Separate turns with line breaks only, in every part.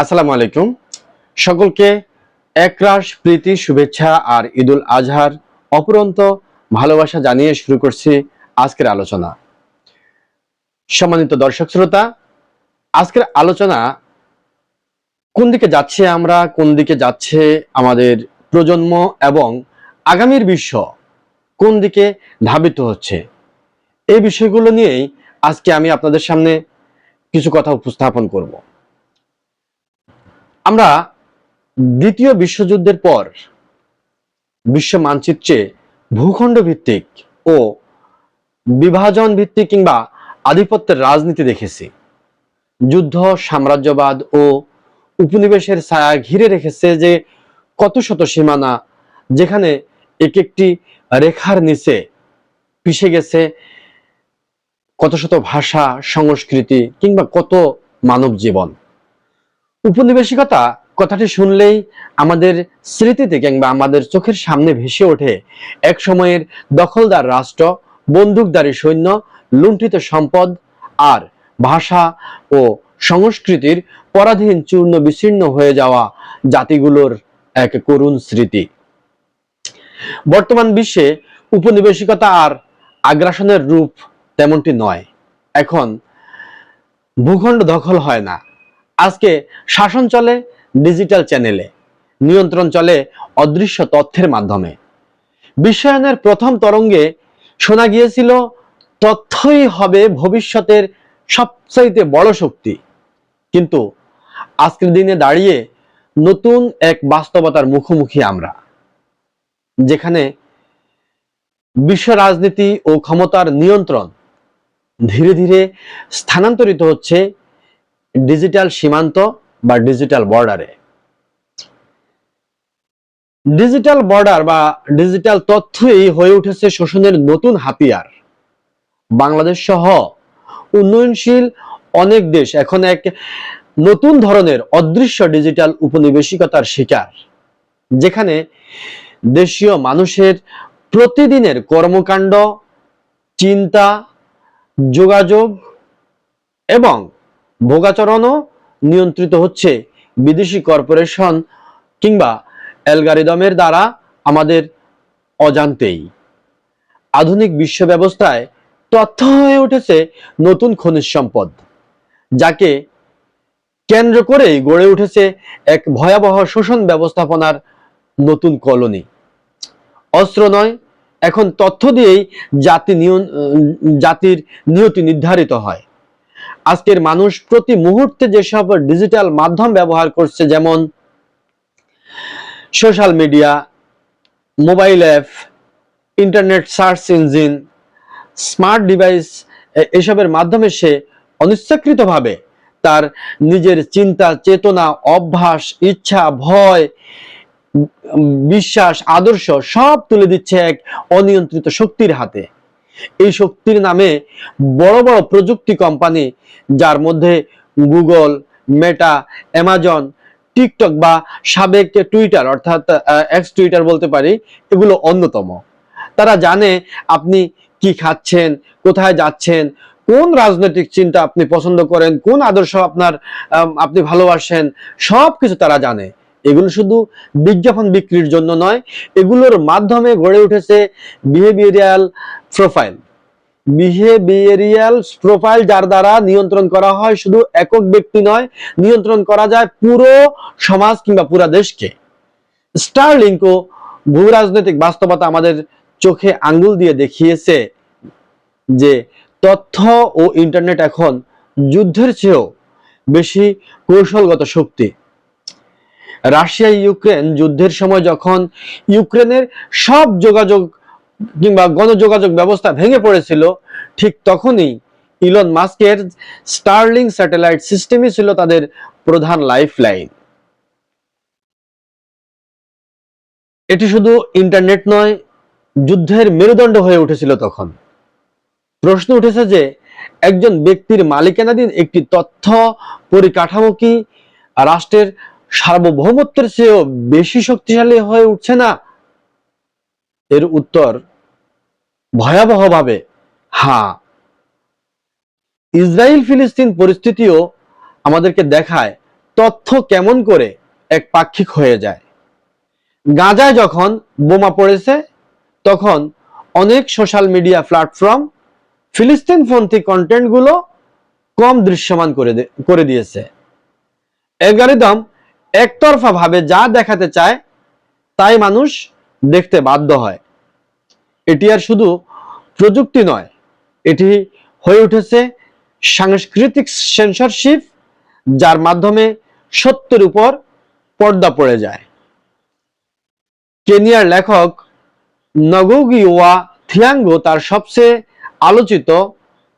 আসসালামু আলাইকুম। সকলকে একরাশ, প্রীতি, শুভেচ্ছা আর ঈদুল আজহার অপুরন্ত ভালোবাসা জানিয়ে শুরু করছি আজকের আলোচনা। সম্মানিত দর্শক শ্রোতা, আজকের আলোচনা কোন দিকে যাচ্ছে আমরা, কোন দিকে যাচ্ছে আমাদের প্রজন্ম এবং আগামীর বিশ্ব কোন দিকে ধাবিত হচ্ছে? এই বিষয়গুলো নিয়েই আজকে আমি আপনাদের সামনে কিছু কথা উপস্থাপন করব। আমরা দ্বিতীয় বিশ্বযুদ্ধের পর বিশ্ব মানচিত্রে ভূখণ্ড ভিত্তিক ও বিভাজন ভিত্তিক কিংবা আধিপত্যের রাজনীতি দেখেছি। যুদ্ধ, সাম্রাজ্যবাদ ও উপনিবেশের ছায়া ঘিরে রেখেছে যে কত শত সীমানা যেখানে এক একটি রেখার নিচে পিষে গেছে, কত শত ভাষা, সংস্কৃতি কিংবা কত মানব জীবন। উপনিবেশিকতা কথাটি শুনলেই আমাদের স্মৃতিতে কিংবা আমাদের চোখের সামনে ভেসে ওঠে এক সময়ের দখলদার রাষ্ট্র, বন্দুকধারী সৈন্য, লুণ্ঠিত সম্পদ আর ভাষা ও সংস্কৃতির পরাধীন চূর্ণ বিচ্ছিন্ন হয়ে যাওয়া জাতিগুলোর এক করুণ স্মৃতি। বর্তমান বিশ্বে উপনিবেশিকতা আর আগ্রাসনের রূপ তেমনটি নয়। এখন ভূখণ্ড দখল হয় না। আজকে শাসন চলে ডিজিটাল চ্যানেলে নিয়ন্ত্রণ চলে অদৃশ্য তথ্যের মাধ্যমে। বিশ্বায়নের প্রথম তরঙ্গে শোনা গিয়েছিল, তথ্যই হবে ভবিষ্যতের সবচাইতে বড় শক্তি। কিন্তু আজকের দিনে দাঁড়িয়ে নতুন এক বাস্তবতার মুখোমুখি আমরা, যেখানে বিশ্ব রাজনীতি ও ক্ষমতার নিয়ন্ত্রণ ধীরে ধীরে স্থানান্তরিত হচ্ছে ডিজিটাল সীমান্ত বা ডিজিটাল বর্ডারে। ডিজিটাল বর্ডার বা ডিজিটাল তথ্যই হয়ে উঠেছে শোষণের নতুন হাতিয়ার। বাংলাদেশ সহ উন্নয়নশীল অনেক দেশ এখন এক নতুন ধরনের অদৃশ্য ডিজিটাল উপনিবেশিকতার শিকার, যেখানে দেশীয় মানুষের প্রতিদিনের কর্মকাণ্ড, চিন্তা, যোগাযোগ এবং ভোগাচরণও নিয়ন্ত্রিত হচ্ছে বিদেশি কর্পোরেশন কিংবা অ্যালগারিদমের দ্বারা আমাদের অজান্তেই। আধুনিক বিশ্ব ব্যবস্থায় তথ্য হয়ে উঠেছে নতুন খনিজ সম্পদ, যাকে কেন্দ্র করেই গড়ে উঠেছে এক ভয়াবহ শোষণ ব্যবস্থাপনার নতুন কলোনি। অস্ত্র নয়, এখন তথ্য দিয়েই জাতি জাতির নিয়তি নির্ধারিত হয়। আজকের মানুষ প্রতি মুহূর্তে যেসব ডিজিটাল মাধ্যম ব্যবহার করছে, যেমন social media mobile app internet search engine smart device এসবের মাধ্যমে সে অনিচ্ছাকৃতভাবে তার নিজের চিন্তা, চেতনা, অভ্যাস, ইচ্ছা, ভয় বিশ্বাস, আদর্শ সব তুলে দিচ্ছে এক অনিয়ন্ত্রিত শক্তির হাতে। এই শক্তির নামে বড় বড় প্রযুক্তি কোম্পানি যার মধ্যে গুগল মেটা অ্যামাজন টিকটক বা সাবেক টুইটার অর্থাৎ এক্স টুইটার বলতে পারি, এগুলো অন্যতম। তারা জানে আপনি কি খাচ্ছেন, কোথায় যাচ্ছেন, কোন রাজনৈতিক চিন্তা আপনি পছন্দ করেন, কোন আদর্শ আপনার আপনি ভালোবাসেন সব কিছু তারা জানে। এগুলো শুধু বিজ্ঞাপন বিক্রির জন্য নয়, এগুলোর মাধ্যমে গড়ে উঠেছে বিহেভিয়ারিয়াল প্রোফাইল বিহেভিয়ারিয়াল প্রোফাইল যার দ্বারা নিয়ন্ত্রণ করা হয় শুধু একক ব্যক্তি নয়, নিয়ন্ত্রণ করা যায় পুরো সমাজ কিংবা পুরো দেশকে। স্টারলিংক ও ভূ রাজনৈতিক বাস্তবতা আমাদের চোখে আঙ্গুল দিয়ে দেখিয়েছে যে তথ্য ও ইন্টারনেট এখন যুদ্ধের চেয়েও বেশি কৌশলগত শক্তি। রাশিয়া, ইউক্রেন যুদ্ধের সময় যখন ইউক্রেনের সব যোগাযোগ কিংবা গণযোগাযোগ ব্যবস্থা ভেঙে পড়েছিল, ঠিক তখনই ইলন মাস্কের স্টারলিং স্যাটেলাইট সিস্টেমই ছিল তাদের প্রধান লাইফ লাইন এটি শুধু ইন্টারনেট নয়, যুদ্ধের মেরুদণ্ড হয়ে উঠেছিল তখন। প্রশ্ন উঠেছে যে, একজন ব্যক্তির মালিকানাধীন একটি তথ্য পরিকাঠামো কি? রাষ্ট্রের সার্বভৌমত্বের চেয়েও বেশি শক্তিশালী হয়ে উঠছে না? এর উত্তর ভয়াবহভাবে হ্যাঁ ইসরায়েল ফিলিস্তিন পরিস্থিতিও আমাদেরকে দেখায় তথ্য কেমন করে এক পাক্ষিক হয়ে যায়। গাজায় যখন বোমা পড়েছে, তখন অনেক সোশ্যাল মিডিয়া প্ল্যাটফর্ম ফিলিস্তিন ফিলিস্তিনপন্থী কন্টেন্টগুলো কম দৃশ্যমান করে করে দিয়েছে। অ্যালগরিদম একতরফা ভাবে যা দেখাতে চায়, তাই মানুষ দেখতে বাধ্য হয়। এটি আর শুধু প্রযুক্তি নয়, এটি হয়ে উঠেছে সাংস্কৃতিক সেন্সরশিপ যার মাধ্যমে সত্যের উপর পর্দা পড়ে যায়। কেনিয়ার লেখক নগোগি ওয়া থিয়াঙ্গো তার সবচেয়ে আলোচিত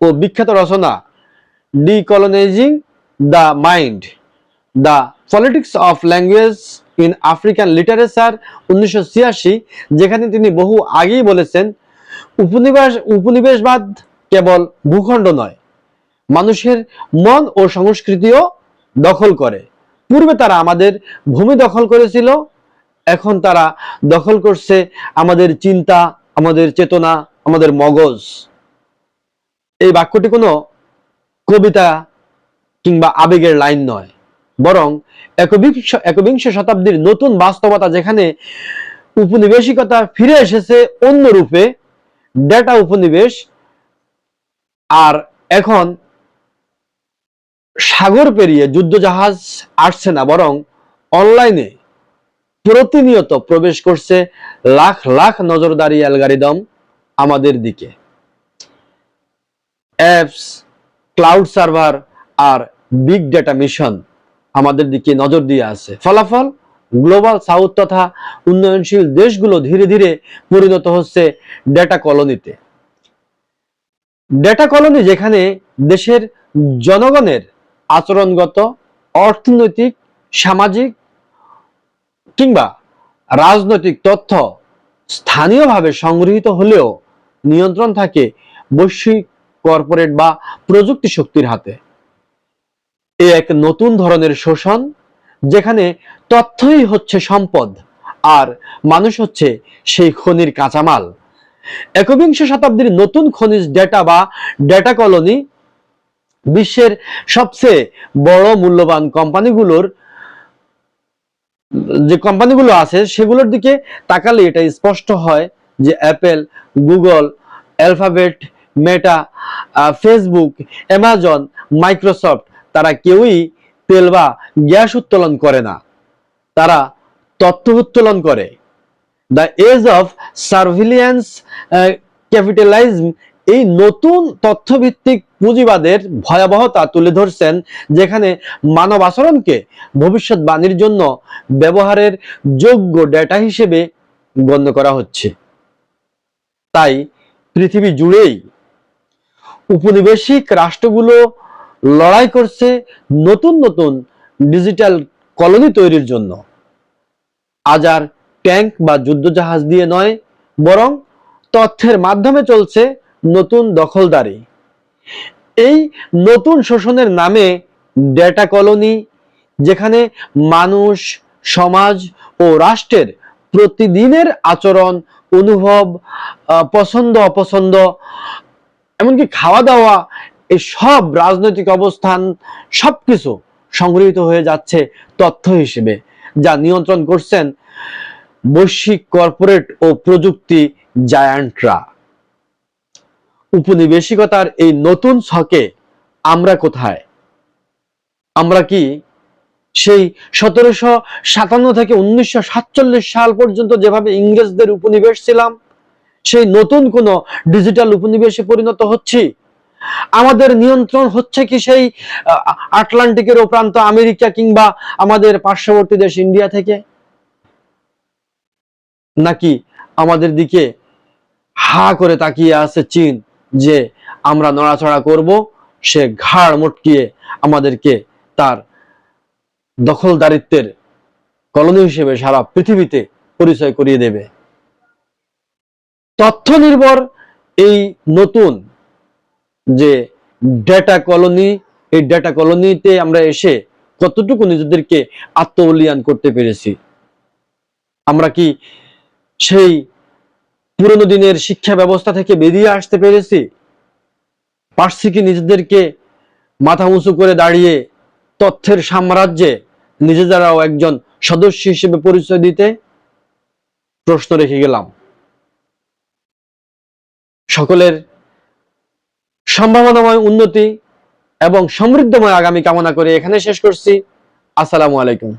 ও বিখ্যাত রচনা, decolonising the mind, the politics of language in African literature উনিশশো ছিয়াশি, যেখানে তিনি বহু আগেই বলেছেন, উপনিবেশ উপনিবেশবাদ কেবল ভূখণ্ড নয়, মানুষের মন ও সংস্কৃতিও দখল করে। পূর্বে তারা আমাদের ভূমি দখল করেছিল, এখন তারা দখল করছে আমাদের চিন্তা, আমাদের চেতনা, আমাদের মগজ। এই বাক্যটি কোনো কবিতা কিংবা আবেগের লাইন নয়। বরং একবিংশ একবিংশ শতাব্দীর নতুন বাস্তবতা যেখানে উপনিবেশিকতা ফিরে এসেছে অন্য রূপে ডেটা উপনিবেশ, আর এখন সাগর পেরিয়ে যুদ্ধজাহাজ আসছে না, বরং অনলাইনে প্রতিনিয়ত প্রবেশ করছে লাখ লাখ নজরদারি অ্যালগারিদম আমাদের দিকে। অ্যাপস, ক্লাউড সার্ভার আর বিগ ডেটা মিশন আমাদের দিকে নজর দিয়ে আছে। ফলাফল, গ্লোবাল সাউথ তথা উন্নয়নশীল দেশগুলো ধীরে ধীরে পরিণত হচ্ছে ডেটা কলোনিতে। ডেটা কলোনি যেখানে দেশের জনগণের আচরণগত, অর্থনৈতিক, সামাজিক কিংবা রাজনৈতিক তথ্য স্থানীয়ভাবে সংগৃহীত হলেও নিয়ন্ত্রণ থাকে বৈশ্বিক কর্পোরেট বা প্রযুক্তি শক্তির হাতে। এ এক নতুন ধরনের শোষণ, যেখানে তথ্যই হচ্ছে সম্পদ আর মানুষ হচ্ছে সেই খনির কাঁচামাল। একবিংশ শতাব্দীর নতুন খনিজ ডেটা বা ডেটা কলোনি বিশ্বের সবচেয়ে বড় মূল্যবান কোম্পানিগুলোর যে কোম্পানিগুলো আছে, সেগুলোর দিকে তাকালে এটা স্পষ্ট হয় যে Apple, Google, Alphabet, Meta Facebook, Amazon, Microsoft তারা কেউই তেল বা গ্যাস উত্তোলন করে না। তারা তথ্য উত্তোলন করে। The age of surveillance capitalism এই নতুন তথ্যভিত্তিক পুঁজিবাদের ভয়াবহতা তুলে ধরছেন, যেখানে মানব আচরণকে ভবিষ্যৎবাণীর জন্য ব্যবহারের যোগ্য ডেটা হিসেবে গণ্য করা হচ্ছে। তাই পৃথিবী জুড়েই উপনিবেশিক রাষ্ট্রগুলো লড়াই করছে নতুন নতুন ডিজিটাল কলোনি তৈরির জন্য। আজ আর ট্যাঙ্ক বা যুদ্ধজাহাজ দিয়ে নয়, বরং তথ্যের মাধ্যমে চলছে নতুন দখলদারি। এই নতুন শোষণের নামে ডেটা কলোনি, যেখানে মানুষ, সমাজ ও রাষ্ট্রের প্রতিদিনের আচরণ, অনুভব পছন্দ, অপছন্দ, এমনকি খাওয়া দাওয়া এই সব রাজনৈতিক অবস্থান, সবকিছু সংগৃহীত হয়ে যাচ্ছে তথ্য হিসেবে, যা নিয়ন্ত্রণ করছেন বৈশ্বিক কর্পোরেট ও প্রযুক্তি জায়ান্টরা। উপনিবেশিকতার এই নতুন ছকে আমরা কোথায়? আমরা কি সেই সতেরোশো সাতান্ন থেকে উনিশশো সাতচল্লিশ সাল পর্যন্ত যেভাবে ইংরেজদের উপনিবেশ ছিলাম, সেই নতুন কোন ডিজিটাল উপনিবেশে পরিণত হচ্ছি? আমাদের নিয়ন্ত্রণ হচ্ছে কি সেই আটলান্টিকের প্রান্ত আমেরিকা কিংবা আমাদের পার্শ্ববর্তী দেশ ইন্ডিয়া থেকে? নাকি আমাদের দিকে হা করে তাকিয়ে আছে চীন, যে আমরা নড়াচড়া করব, সে ঘাড় মটকিয়ে আমাদেরকে তার দখলদারিত্বের কলোনি হিসেবে সারা পৃথিবীতে পরিচয় করিয়ে দেবে। তথ্য নির্ভর এই নতুন যে ডেটা কলোনি এই ডেটা কলোনিতে আমরা এসে কতটুকু নিজেদেরকে আত্মবলিয়ান করতে পেরেছি? আমরা কি সেই পুরনো দিনের শিক্ষা ব্যবস্থা থেকে বেরিয়ে আসতে পেরেছি? পারছি কি নিজেদেরকে মাথা উঁচু করে দাঁড়িয়ে তথ্যের সাম্রাজ্যে নিজেরাও একজন সদস্য হিসেবে পরিচয় দিতে? প্রশ্ন রেখে গেলাম। সকলের সম্ভাবনাময় উন্নতি এবং সমৃদ্ধময় আগামী কামনা করে এখানে শেষ করছি। আসসালামু আলাইকুম।